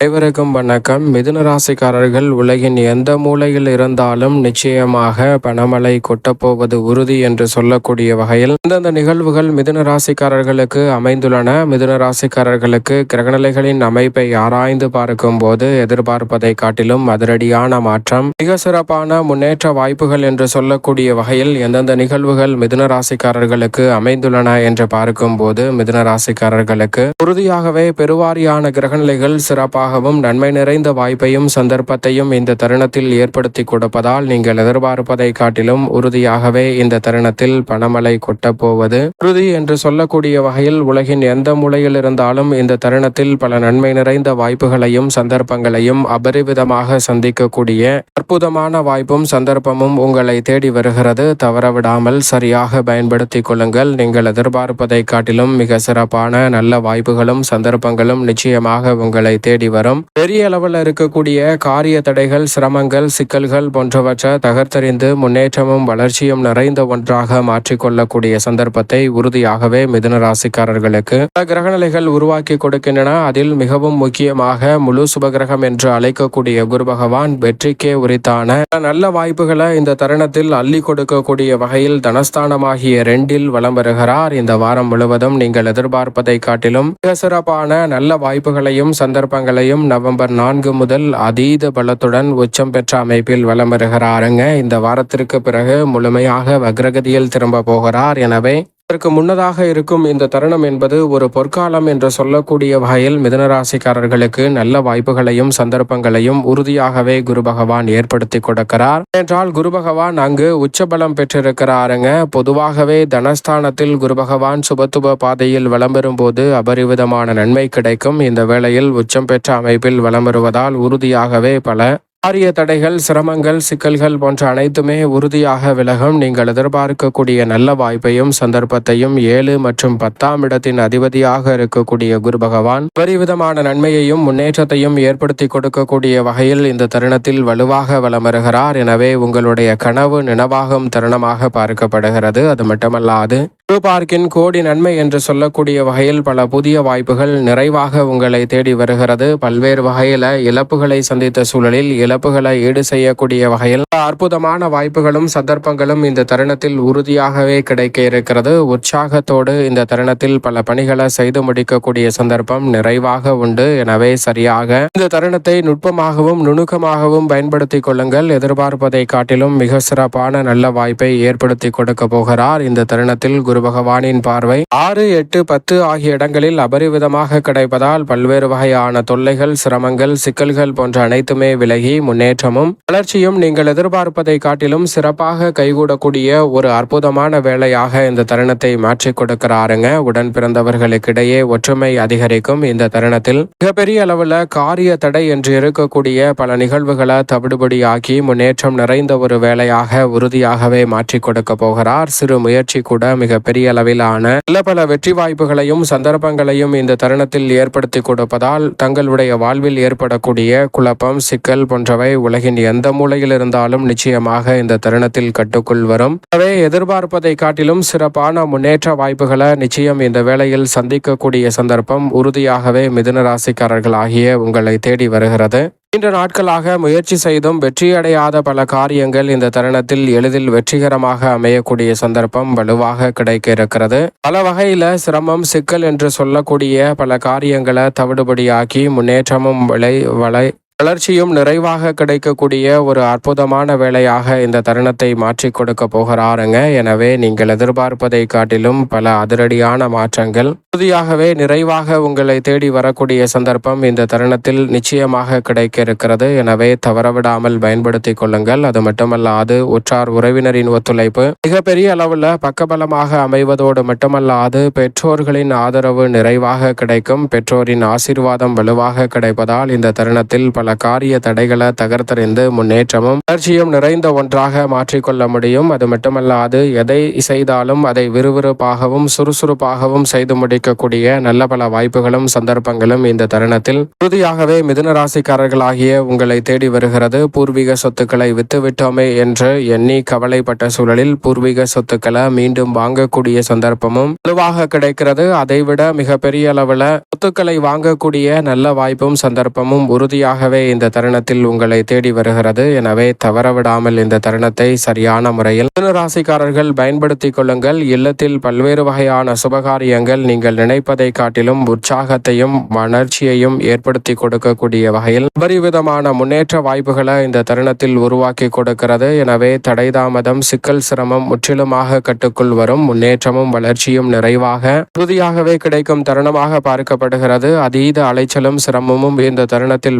அனைவருக்கும் வணக்கம். மிதுன ராசிக்காரர்கள் உலகின் எந்த மூலையில் இருந்தாலும் நிச்சயமாக பணமழை கொட்டப்போவது உறுதி என்று சொல்லக்கூடிய வகையில் இந்தந்த நிகழ்வுகள் மிதுன ராசிக்காரர்களுக்கு அமைந்துள்ளன. மிதுன ராசிக்காரர்களுக்கு கிரகநிலைகளின் அமைப்பை ஆராய்ந்து பார்க்கும் போது எதிர்பார்ப்பதை காட்டிலும் அதிரடியான மாற்றம் மிக சிறப்பான முன்னேற்ற வாய்ப்புகள் என்று சொல்லக்கூடிய வகையில் எந்தெந்த நிகழ்வுகள் மிதுன ராசிக்காரர்களுக்கு அமைந்துள்ளன என்று பார்க்கும் போது மிதுன ராசிக்காரர்களுக்கு உறுதியாகவே பெருவாரியான கிரகநிலைகள் சிறப்பாக மூலமாகவும் நன்மை நிறைந்த வாய்ப்பையும் சந்தர்ப்பத்தையும் இந்த தருணத்தில் ஏற்படுத்தி கொடுப்பதால் நீங்கள் எதிர்பார்ப்பதை காட்டிலும் உறுதியாகவே இந்த தருணத்தில் பணமழை கொட்டப்போவது. உறுதி என்று சொல்லக்கூடிய வகையில் உலகின் எந்த மூலையில் இருந்தாலும் இந்த தருணத்தில் பல நன்மை நிறைந்த வாய்ப்புகளையும் சந்தர்ப்பங்களையும் அபரிவிதமாக சந்திக்கக்கூடிய அற்புதமான வாய்ப்பும் சந்தர்ப்பமும் உங்களை தேடி வருகிறது. தவறவிடாமல் சரியாக பயன்படுத்திக் கொள்ளுங்கள். நீங்கள் எதிர்பார்ப்பதை காட்டிலும் மிக சிறப்பான நல்ல வாய்ப்புகளும் சந்தர்ப்பங்களும் நிச்சயமாக உங்களை தேடி வரும் பெரிய அளவில் இருக்கக்கூடிய காரிய தடைகள் சிரமங்கள் சிக்கல்கள் போன்றவற்றை தகர்த்தறிந்து முன்னேற்றமும் வளர்ச்சியும் நிறைந்த ஒன்றாக மாற்றிக்கொள்ளக்கூடிய சந்தர்ப்பத்தை உறுதியாகவே மிதுன ராசிக்காரர்களுக்கு பல கிரகநிலைகள் உருவாக்கி கொடுக்கின்றன. அதில் மிகவும் முக்கியமாக முழு சுபகிரகம் என்று அழைக்கக்கூடிய குரு பகவான் வெற்றிக்கே உரித்தான நல்ல வாய்ப்புகளை இந்த தருணத்தில் அள்ளி கொடுக்கக்கூடிய வகையில் தனஸ்தானமாகிய ரெண்டில் வலம் வருகிறார். இந்த வாரம் முழுவதும் நீங்கள் எதிர்பார்ப்பதை காட்டிலும் மிக சிறப்பான நல்ல வாய்ப்புகளையும் சந்தர்ப்பங்களையும் செவ்வாயும் நவம்பர் நான்கு முதல் அதீத பலத்துடன் உச்சம் பெற்ற அமைப்பில் வலம் வருகிறாருங்க. இந்த வாரத்திற்கு பிறகு முழுமையாக வக்ரகதியில் திரும்ப போகிறார். எனவே அதற்கு முன்னதாக இருக்கும் இந்த தருணம் என்பது ஒரு பொற்காலம் என்று சொல்லக்கூடிய வகையில் மிதனராசிக்காரர்களுக்கு நல்ல வாய்ப்புகளையும் சந்தர்ப்பங்களையும் உறுதியாகவே குரு பகவான் ஏற்படுத்தி கொடுக்கிறார். என்றால் குரு பகவான் அங்கு உச்சபலம் பெற்றிருக்கிறாருங்க. பொதுவாகவே தனஸ்தானத்தில் குரு பகவான் சுபத்துப பாதையில் வலம் போது அபரிவிதமான நன்மை கிடைக்கும். இந்த வேளையில் உச்சம் பெற்ற அமைப்பில் வளம் வருவதால் உறுதியாகவே பல ஆரிய தடைகள் சிரமங்கள் சிக்கல்கள் போன்ற அனைத்துமே உறுதியாக விலகும். நீங்கள் எதிர்பார்க்கக்கூடிய நல்ல வாய்ப்பையும் சந்தர்ப்பத்தையும் ஏழு மற்றும் பத்தாம் இடத்தின் அதிபதியாக இருக்கக்கூடிய குரு பகவான் பரிவிதமான நன்மையையும் முன்னேற்றத்தையும் ஏற்படுத்தி கொடுக்கக்கூடிய வகையில் இந்த தருணத்தில் வலுவாக வலம் வருகிறார் எனவே உங்களுடைய கனவு நினைவாகும் தருணமாக பார்க்கப்படுகிறது. அது மட்டுமல்லாது குரு பார்க்கின் கோடி நன்மை என்று சொல்லக்கூடிய வகையில் பல புதிய வாய்ப்புகள் நிறைவாக உங்களை தேடி வருகிறது. பல்வேறு வகையில இழப்புகளை சந்தித்த சூழலில் இழப்புகளை ஈடு செய்யக்கூடிய வகையில் அற்புதமான வாய்ப்புகளும் சந்தர்ப்பங்களும் இந்த தருணத்தில் உறுதியாகவே கிடைக்க இருக்கிறது. உற்சாகத்தோடு இந்த தருணத்தில் பல பணிகளை செய்து முடிக்கக்கூடிய சந்தர்ப்பம் நிறைவாக உண்டு. எனவே சரியாக இந்த தருணத்தை நுட்பமாகவும் நுணுக்கமாகவும் பயன்படுத்திக் கொள்ளுங்கள். எதிர்பார்ப்பதை காட்டிலும் மிக சிறப்பான நல்ல வாய்ப்பை ஏற்படுத்தி கொடுக்க போகிறார் இந்த தருணத்தில் குரு பகவானின் பார்வை. ஆறு எட்டு பத்து ஆகிய இடங்களில் அபரிவிதமாக கிடைப்பதால் பல்வேறு வகையான தொல்லைகள் சிரமங்கள் சிக்கல்கள் போன்ற அனைத்துமே விலகி முன்னேற்றமும் வளர்ச்சியும் நீங்கள் எதிர்பார்ப்பதை காட்டிலும் சிறப்பாக கைகூடக்கூடிய ஒரு அற்புதமான வேலையாக இந்த தருணத்தை மாற்றிக் கொடுக்கிறாருங்க. உடன் பிறந்தவர்களுக்கிடையே ஒற்றுமை அதிகரிக்கும் இந்த தருணத்தில் மிகப்பெரிய அளவில் காரிய தடை என்று இருக்கக்கூடிய பல நிகழ்வுகளை தவிடுபடியாக்கி முன்னேற்றம் நிறைந்த ஒரு வேலையாக உறுதியாகவே மாற்றிக் கொடுக்க போகிறார். சிறு முயற்சி கூட மிக பெரிய அளவிலான பல பல வெற்றி வாய்ப்புகளையும் சந்தர்ப்பங்களையும் இந்த தருணத்தில் ஏற்படுத்தி கொடுப்பதால் தங்களுடைய வாழ்வில் ஏற்படக்கூடிய குழப்பம் சிக்கல் போன்ற போன்றவை உலகின் எந்த மூலையில் இருந்தாலும் நிச்சயமாக இந்த தருணத்தில் கட்டுக்குள் வரும். எனவே எதிர்பார்ப்பதை காட்டிலும் சிறப்பான முன்னேற்ற வாய்ப்புகளை நிச்சயம் இந்த வேளையில் சந்திக்கக்கூடிய சந்தர்ப்பம் உறுதியாகவே மிதுன ராசிக்காரர்கள் ஆகிய உங்களை தேடி வருகிறது. நீண்ட நாட்களாக முயற்சி செய்தும் வெற்றியடையாத பல காரியங்கள் இந்த தருணத்தில் எளிதில் வெற்றிகரமாக அமையக்கூடிய சந்தர்ப்பம் வலுவாக கிடைக்க இருக்கிறது பல வகையில சிரமம் சிக்கல் என்று சொல்லக்கூடிய பல காரியங்களை தவிடுபடியாக்கி முன்னேற்றமும் விளை வளை வளர்ச்சியும் நிறைவாக கிடைக்கக்கூடிய ஒரு அற்புதமான வேலையாக இந்த தருணத்தை மாற்றி கொடுக்க போகிறாருங்க. எனவே நீங்கள் எதிர்பார்ப்பதை காட்டிலும் பல அதிரடியான மாற்றங்கள். உறுதியாகவே நிறைவாக உங்களை தேடி வரக்கூடிய சந்தர்ப்பம் இந்த தருணத்தில் நிச்சயமாக கிடைக்க இருக்கிறது எனவே தவறவிடாமல் பயன்படுத்தி கொள்ளுங்கள். அது மட்டுமல்லாது உற்றார் உறவினரின் ஒத்துழைப்பு மிகப்பெரிய அளவில் பக்கபலமாக அமைவதோடு மட்டுமல்லாது பெற்றோர்களின் ஆதரவு நிறைவாக கிடைக்கும். பெற்றோரின் ஆசீர்வாதம் வலுவாக கிடைப்பதால் இந்த தருணத்தில் பல பல காரிய தடைகளை தகர்த்தறிந்து முன்னேற்றமும் வளர்ச்சியும் நிறைந்த ஒன்றாக மாற்றிக்கொள்ள முடியும். அது மட்டுமல்லாது எதை செய்தாலும் அதை விறுவிறுப்பாகவும் சுறுசுறுப்பாகவும் செய்து முடிக்கக்கூடிய நல்ல பல வாய்ப்புகளும் சந்தர்ப்பங்களும் இந்த தருணத்தில். உறுதியாகவே மிதுன ராசிக்காரர்களாகிய உங்களை தேடி வருகிறது. பூர்வீக சொத்துக்களை வித்துவிட்டோமே என்று எண்ணி கவலைப்பட்ட சூழலில் பூர்வீக சொத்துக்களை மீண்டும் வாங்கக்கூடிய சந்தர்ப்பமும் வலுவாக கிடைக்கிறது. அதைவிட மிகப்பெரிய அளவில் சொத்துக்களை வாங்கக்கூடிய நல்ல வாய்ப்பும் சந்தர்ப்பமும் உறுதியாகவே இந்த தருணத்தில் உங்களை தேடி வருகிறது. எனவே தவறவிடாமல் இந்த தருணத்தை சரியான முறையில் ராசிக்காரர்கள் பயன்படுத்திக் கொள்ளுங்கள். இல்லத்தில் பல்வேறு வகையான சுபகாரியங்கள் நீங்கள் நினைப்பதை காட்டிலும் உற்சாகத்தையும் வளர்ச்சியையும் ஏற்படுத்தி கொடுக்கக்கூடிய வகையில் அபரிவிதமான முன்னேற்ற வாய்ப்புகளை இந்த தருணத்தில் உருவாக்கி கொடுக்கிறது. எனவே தடைதாமதம் சிக்கல் சிரமம் முற்றிலுமாக கட்டுக்குள் வரும். முன்னேற்றமும் வளர்ச்சியும் நிறைவாக உறுதியாகவே கிடைக்கும் தருணமாக பார்க்கப்படுகிறது. அதீத அலைச்சலும் சிரமமும் இந்த தருணத்தில்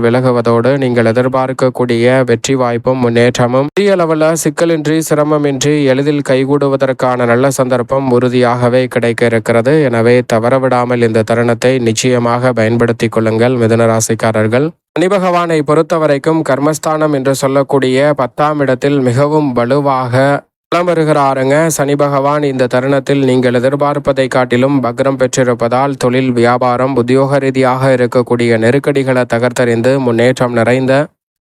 அதோடு நீங்கள் எதிர்பார்க்கக்கூடிய வெற்றி வாய்ப்பும் முன்னேற்றமும் பெரிய அளவில் சிக்கலின்றி சிரமமின்றி எளிதில் கைகூடுவதற்கான நல்ல சந்தர்ப்பம் உறுதியாகவே கிடைக்க இருக்கிறது. எனவே தவறவிடாமல் இந்த தருணத்தை நிச்சயமாக பயன்படுத்திக் கொள்ளுங்கள் மிதுன ராசிக்காரர்கள். சனி பகவானை பொறுத்தவரைக்கும் கர்மஸ்தானம் என்று சொல்லக்கூடிய பத்தாம் இடத்தில் மிகவும் வலுவாக வலம் வருகிறாருங்க சனி பகவான் இந்த தருணத்தில் நீங்கள் எதிர்பார்ப்பதை காட்டிலும் பக்ரம் பெற்றிருப்பதால் தொழில் வியாபாரம் உத்தியோக ரீதியாக இருக்கக்கூடிய நெருக்கடிகளை தகர்த்தறிந்து முன்னேற்றம் நிறைந்த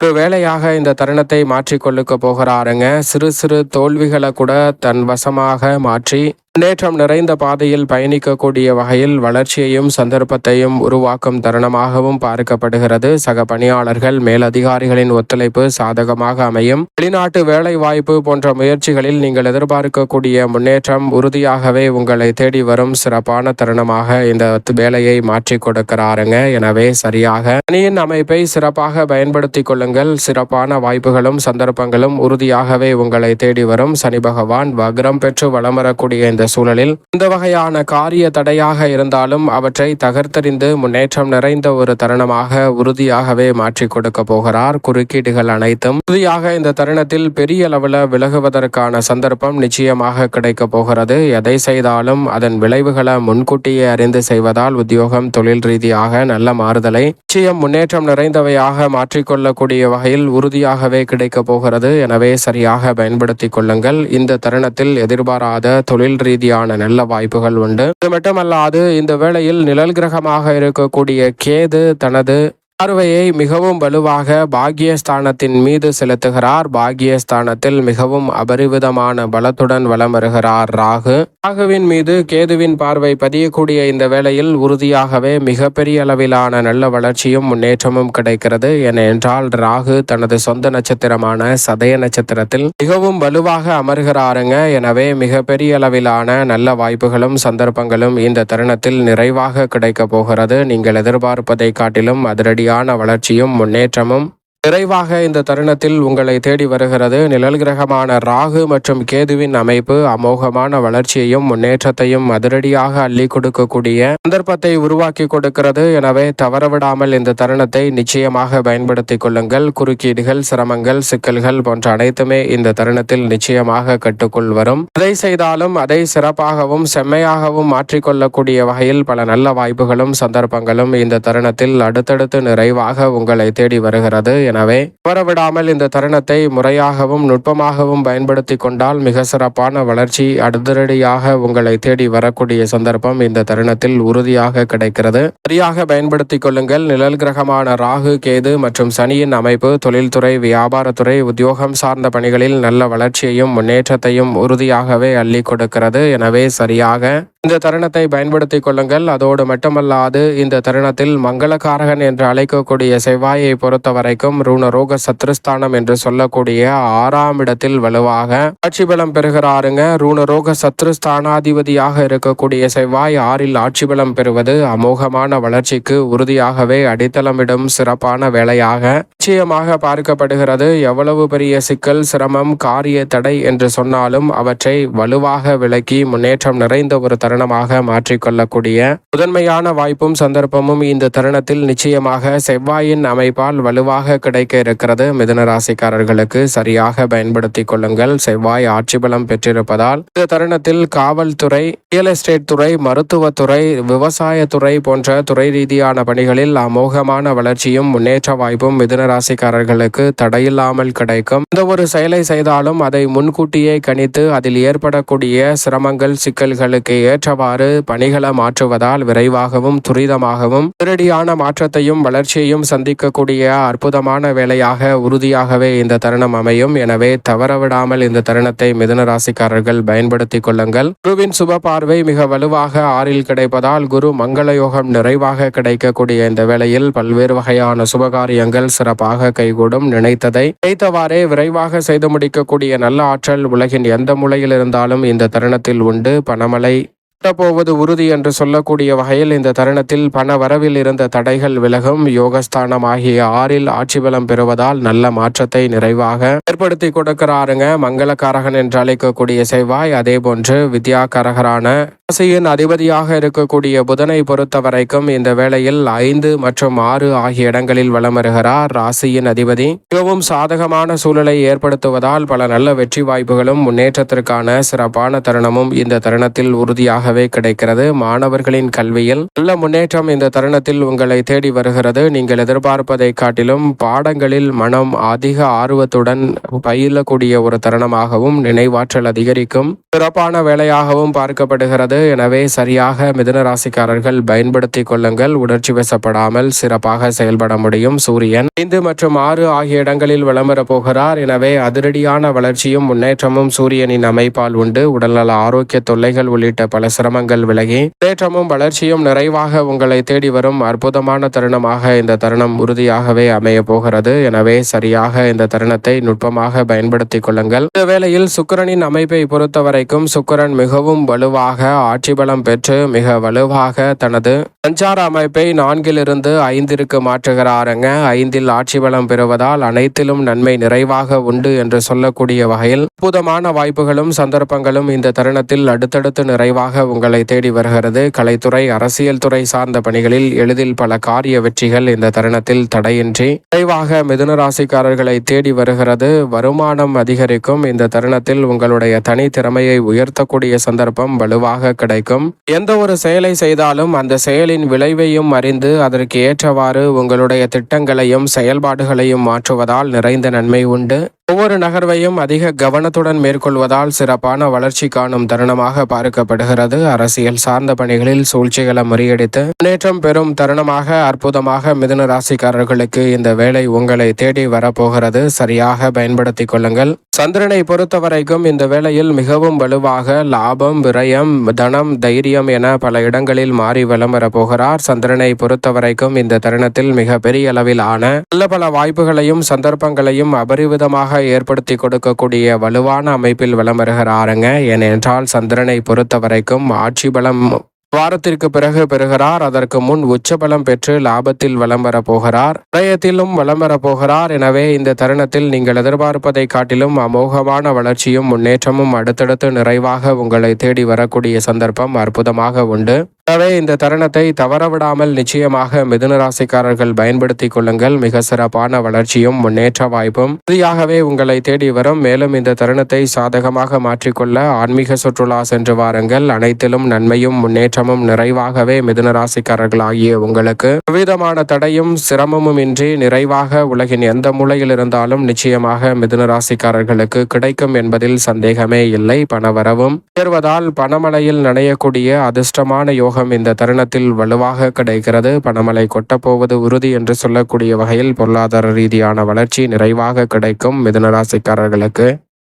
ஒரு வேலையாக இந்த தருணத்தை மாற்றிக்கொள்ளுக்க போகிறாருங்க. சிறு சிறு தோல்விகளை கூட தன் வசமாக மாற்றி முன்னேற்றம் நிறைந்த பாதையில் பயணிக்கக்கூடிய வகையில் வளர்ச்சியையும் சந்தர்ப்பத்தையும் உருவாக்கும் தருணமாகவும் பார்க்கப்படுகிறது. சக பணியாளர்கள் மேலதிகாரிகளின் ஒத்துழைப்பு சாதகமாக அமையும். வெளிநாட்டு வேலை வாய்ப்பு போன்ற முயற்சிகளில் நீங்கள் எதிர்பார்க்கக்கூடிய முன்னேற்றம் உறுதியாகவே உங்களை தேடி வரும் சிறப்பான தருணமாக இந்த வேலையை மாற்றி கொடுக்கிறாருங்க. எனவே சரியாக பணியின் அமைப்பை சிறப்பாக பயன்படுத்திக் கொள்ளுங்கள். சிறப்பான வாய்ப்புகளும் சந்தர்ப்பங்களும் உறுதியாகவே உங்களை தேடி வரும். சனி பகவான் வக்ரம் பெற்று வளம் வரக்கூடிய இந்த சூழலில் இந்த வகையான காரிய தடையாக இருந்தாலும் அவற்றை தகர்த்தறிந்து முன்னேற்றம் நிறைந்த ஒரு தருணமாக உறுதியாகவே மாற்றி கொடுக்க போகிறார். குறுக்கீடுகள் அனைத்தும் உறுதியாக இந்த தருணத்தில் பெரிய அளவில் விலகுவதற்கான சந்தர்ப்பம் நிச்சயமாக கிடைக்க போகிறது. எதை செய்தாலும் அதன் விளைவுகளை முன்கூட்டியே அறிந்து செய்வதால் உத்தியோகம் தொழில் ரீதியாக நல்ல மாறுதலை நிச்சயம் முன்னேற்றம் நிறைந்தவையாக மாற்றிக்கொள்ளக்கூடிய வகையில் உறுதியாகவே கிடைக்க போகிறது. எனவே சரியாக பயன்படுத்திக் கொள்ளுங்கள். இந்த தருணத்தில் எதிர்பாராத தொழில் ரீதியான நல்ல வாய்ப்புகள் உண்டு. இது மட்டுமல்லாது இந்த வேளையில் நிழல் கிரகமாக இருக்கக்கூடிய கேது தனது பார்வையை மிகவும் வலுவாக பாக்கியஸ்தானத்தின் மீது செலுத்துகிறார். பாகியஸ்தானத்தில் மிகவும் அபரிவிதமான பலத்துடன் வலம் வருகிறார் ராகு. ராகுவின் மீது கேதுவின் பார்வை பதியக்கூடிய இந்த வேளையில் உறுதியாகவே மிகப்பெரிய அளவிலான நல்ல வளர்ச்சியும் முன்னேற்றமும் கிடைக்கிறது. ஏனென்றால் ராகு தனது சொந்த நட்சத்திரமான சதய நட்சத்திரத்தில் மிகவும் வலுவாக அமர்கிறாருங்க. எனவே மிகப்பெரிய அளவிலான நல்ல வாய்ப்புகளும் சந்தர்ப்பங்களும் இந்த தருணத்தில் நிறைவாக கிடைக்க போகிறது. நீங்கள் எதிர்பார்ப்பதை காட்டிலும் அதிரடி அதிரடியான வளர்ச்சியும் முன்னேற்றமும் நிறைவாக இந்த தருணத்தில் உங்களை தேடி வருகிறது நிழல் கிரகமான ராகு மற்றும் கேதுவின் அமைப்பு. அமோகமான வளர்ச்சியையும் முன்னேற்றத்தையும் அதிரடியாக அள்ளி கொடுக்கக்கூடிய சந்தர்ப்பத்தை உருவாக்கி கொடுக்கிறது. எனவே தவறவிடாமல் இந்த தருணத்தை நிச்சயமாக பயன்படுத்திக் கொள்ளுங்கள். குறுக்கீடுகள் சிரமங்கள் சிக்கல்கள் போன்ற அனைத்துமே இந்த தருணத்தில் நிச்சயமாக கட்டுக்குள் வரும். அதை செய்தாலும் அதை சிறப்பாகவும் செம்மையாகவும் மாற்றிக்கொள்ளக்கூடிய வகையில் பல நல்ல வாய்ப்புகளும் சந்தர்ப்பங்களும் இந்த தருணத்தில் அடுத்தடுத்து நிறைவாக உங்களை தேடி வருகிறது. எனவே தவறவிடாமல் இந்த தருணத்தை முறையாகவும் நுட்பமாகவும் பயன்படுத்தி கொண்டால் மிக சிறப்பான வளர்ச்சி அடுத்தடியாக உங்களை தேடி வரக்கூடிய சந்தர்ப்பம் இந்த தருணத்தில் உறுதியாக கிடைக்கிறது. சரியாக பயன்படுத்திக் கொள்ளுங்கள். நிழல் கிரகமான ராகு கேது மற்றும் சனியின் அமைப்பு தொழில்துறை வியாபாரத்துறை உத்தியோகம் சார்ந்த பணிகளில் நல்ல வளர்ச்சியையும் முன்னேற்றத்தையும் உறுதியாகவே அள்ளி கொடுக்கிறது. எனவே சரியாக இந்த தருணத்தை பயன்படுத்திக் கொள்ளுங்கள். அதோடு மட்டுமல்லாது இந்த தருணத்தில் மங்களகாரகன் என்று அழைக்கக்கூடிய செவ்வாயை பொறுத்த வரைக்கும் ரூணரோக சத்ருஸ்தானம் என்று சொல்லக்கூடிய ஆறாம் இடத்தில் வலுவாக ஆட்சி பலம் பெறுகிறாருங்க. ரூணரோக சத்ருஸ்தானாதிபதியாக இருக்கக்கூடிய செவ்வாய் ஆறில் ஆட்சி பலம் பெறுவது அமோகமான வளர்ச்சிக்கு உறுதியாகவே அடித்தளமிடும் சிறப்பான வேலையாக நிச்சயமாக பார்க்கப்படுகிறது. எவ்வளவு பெரிய சிக்கல் சிரமம் காரிய தடை என்று சொன்னாலும் அவற்றை வலுவாக விளக்கி முன்னேற்றம் நிறைந்த ஒரு தருணமாக மாற்றிக்கொள்ளக்கூடிய முதன்மையான வாய்ப்பும் சந்தர்ப்பமும் இந்த தருணத்தில் நிச்சயமாக செவ்வாயின் அமைப்பால் வலுவாக கிடை கிடைக்க இருக்கிறது. மிதுன ராசிக்காரர்களுக்கு சரியாக பயன்படுத்திக் கொள்ளுங்கள். செவ்வாய் ஆட்சி பலம் பெற்றிருப்பதால் இந்த தருணத்தில் காவல்துறை ரியல் எஸ்டேட் துறை மருத்துவத்துறை விவசாயத்துறை போன்ற துறை ரீதியான பணிகளில் அமோகமான வளர்ச்சியும் முன்னேற்ற வாய்ப்பும் மிதுன ராசிக்காரர்களுக்கு தடையில்லாமல் கிடைக்கும். எந்த ஒரு செயலை செய்தாலும் அதை முன்கூட்டியே கணித்து அதில் ஏற்படக்கூடிய சிரமங்கள் சிக்கல்களுக்கு ஏற்றவாறு பணிகளை மாற்றுவதால் விரைவாகவும் துரிதமாகவும் திருடியான மாற்றத்தையும் வளர்ச்சியையும் சந்திக்கக்கூடிய அற்புதமான வேலையாக உறுதியாகவே இந்த தருணம் அமையும். எனவே தவறவிடாமல் இந்த தருணத்தை மிதுன ராசிக்காரர்கள் பயன்படுத்திக் கொள்ளுங்கள். குருவின் சுப பார்வை மிக வலுவாக ஆறில் கிடைப்பதால் குரு மங்கள யோகம் நிறைவாக கிடைக்கக்கூடிய இந்த வேளையில் பல்வேறு வகையான சுபகாரியங்கள் சிறப்பாக கைகூடும் நினைத்ததை நினைத்தவாறே விரைவாக செய்து முடிக்கக்கூடிய நல்ல ஆற்றல் உலகின் எந்த மூலையில் இருந்தாலும் இந்த தருணத்தில் உண்டு. பணமலை போவது உறுதி என்று சொல்லக்கூடிய வகையில் இந்த தருணத்தில் பண வரவில் இருந்த தடைகள் விலகும். யோகஸ்தானம் ஆகிய ஆறில் ஆட்சி பலம் பெறுவதால் நல்ல மாற்றத்தை நிறைவாக ஏற்படுத்தி கொடுக்கிறாருங்க. மங்களக்காரகன் என்று அழைக்கக்கூடிய செவ்வாய் அதே போன்று வித்யாகாரகரான ராசியின் அதிபதியாக இருக்கக்கூடிய புதனை பொறுத்த வரைக்கும் இந்த வேளையில் ஐந்து மற்றும் ஆறு ஆகிய இடங்களில் வலம் வருகிறார் ராசியின் அதிபதி. மிகவும் சாதகமான சூழலை ஏற்படுத்துவதால் பல நல்ல வெற்றி வாய்ப்புகளும் முன்னேற்றத்திற்கான சிறப்பான தருணமும் இந்த தருணத்தில் உறுதியாக உறுதியாகவே கிடைக்கிறது. மாணவர்களின் கல்வியில் நல்ல முன்னேற்றம் இந்த தருணத்தில் உங்களை தேடி வருகிறது. நீங்கள் எதிர்பார்ப்பதை காட்டிலும் பாடங்களில் மனம் அதிக ஆர்வத்துடன் பயிலக்கூடிய ஒரு தருணமாகவும் நினைவாற்றல் அதிகரிக்கும் சிறப்பான வேலையாகவும் பார்க்கப்படுகிறது. எனவே சரியாக மிதுன ராசிக்காரர்கள் பயன்படுத்திக் கொள்ளுங்கள். உணர்ச்சி வசப்படாமல் சிறப்பாக செயல்பட முடியும். சூரியன் ஐந்து மற்றும் ஆறு ஆகிய இடங்களில் விளம்பர போகிறார். எனவே அதிரடியான வளர்ச்சியும் முன்னேற்றமும் சூரியனின் அமைப்பால் உண்டு. உடல்நல ஆரோக்கிய தொல்லைகள் உள்ளிட்ட பல சிரமங்கள் விலகி முன்னேற்றமும் வளர்ச்சியும் நிறைவாக உங்களை தேடி வரும் அற்புதமான தருணமாக இந்த தருணம் உறுதியாகவே அமைய போகிறது. எனவே சரியாக இந்த தருணத்தை நுட்பமாக பயன்படுத்திக் கொள்ளுங்கள். இந்த வேளையில் சுக்கிரனின் அமைப்பை பொறுத்த வரைக்கும் சுக்கிரன் மிகவும் வலுவாக ஆட்சி பலம் பெற்று மிக வலுவாக தனது சஞ்சார அமைப்பை நான்கிலிருந்து ஐந்திற்கு மாற்றுகிறாருங்க. ஐந்தில் ஆட்சி பலம் பெறுவதால் அனைத்திலும் நன்மை நிறைவாக உண்டு என்று சொல்லக்கூடிய வகையில் அற்புதமான வாய்ப்புகளும் சந்தர்ப்பங்களும் இந்த தருணத்தில் அடுத்தடுத்து நிறைவாக உங்களை தேடி வருகிறது. கலைத்துறை அரசியல் துறை சார்ந்த பணிகளில் எளிதில் பல காரிய வெற்றிகள் இந்த தருணத்தில் தடையின்றி. விரைவாக மிதுன ராசிக்காரர்களை தேடி வருகிறது. வருமானம் அதிகரிக்கும். இந்த தருணத்தில் உங்களுடைய தனி திறமையை உயர்த்தக்கூடிய சந்தர்ப்பம் வலுவாக கிடைக்கும். எந்த ஒரு செயலை செய்தாலும் அந்த செயலின் விளைவையும் அறிந்து அதற்கு ஏற்றவாறு உங்களுடைய திட்டங்களையும் செயல்பாடுகளையும் மாற்றுவதால் நிறைந்த நன்மை உண்டு. ஒவ்வொரு நகர்வையும் அதிக கவனத்துடன் மேற்கொள்வதால் சிறப்பான வளர்ச்சி காணும் தருணமாக பார்க்கப்படுகிறது. அரசியல் சார்ந்த பணிகளில் சூழ்ச்சிகளை முறியடித்து முன்னேற்றம் பெறும் தருணமாக அற்புதமாக மிதுன ராசிக்காரர்களுக்கு இந்த வேலை உங்களை தேடி வரப்போகிறது. சரியாக பயன்படுத்திக் கொள்ளுங்கள். சந்திரனை பொறுத்தவரைக்கும் இந்த வேளையில் மிகவும் வலுவாக லாபம் விரயம் தனம் தைரியம் என பல இடங்களில் மாறி வலம் வரப்போகிறார் சந்திரனை பொறுத்தவரைக்கும் இந்த தருணத்தில் மிக பெரிய அளவிலான நல்ல பல வாய்ப்புகளையும் சந்தர்ப்பங்களையும் அபரிவிதமாக ஏற்படுத்தி கொடுக்கக்கூடிய வலுவான அமைப்பில் வலம் வருகிறாருங்க. ஏனென்றால் சந்திரனை பொறுத்த வரைக்கும் ஆட்சி பலம் வாரத்திற்கு பிறகு பெறுகிறார். அதற்கு முன் உச்சபலம் பெற்று லாபத்தில் வலம் வரப்போகிறார். போகிறார் விரயத்திலும் வலம் போகிறார் எனவே இந்த தருணத்தில் நீங்கள் எதிர்பார்ப்பதை காட்டிலும் அமோகமான வளர்ச்சியும் முன்னேற்றமும் அடுத்தடுத்து நிறைவாக உங்களை தேடி வரக்கூடிய சந்தர்ப்பம் அற்புதமாக உண்டு. எனவே இந்த தருணத்தை தவறவிடாமல் நிச்சயமாக மிதுன ராசிக்காரர்கள் பயன்படுத்திக் கொள்ளுங்கள். மிக சிறப்பான வளர்ச்சியும் முன்னேற்ற வாய்ப்பும் உறுதியாகவே உங்களை தேடி வரும். மேலும் இந்த தருணத்தை சாதகமாக மாற்றிக்கொள்ள ஆன்மீக சுற்றுலா சென்று வாருங்கள். அனைத்திலும் நன்மையும் முன்னேற்றமும் நிறைவாகவே மிதுனராசிக்காரர்கள் ஆகிய உங்களுக்கு. எவ்விதமான தடையும் சிரமமும் இன்றி நிறைவாக உலகின் எந்த மூலையில் இருந்தாலும் நிச்சயமாக மிதுன ராசிக்காரர்களுக்கு கிடைக்கும் என்பதில் சந்தேகமே இல்லை. பணவரவும் உயர்வதால் பணமழையில் நனையக்கூடிய அதிர்ஷ்டமான யோகம் இந்த தருணத்தில் வலுவாக கிடைக்கிறது. பணமழை கொட்டப்போவது உறுதி என்று சொல்லக்கூடிய வகையில் பொருளாதார ரீதியான வளர்ச்சி நிறைவாக கிடைக்கும் மிதுனராசிக்காரர்களுக்கு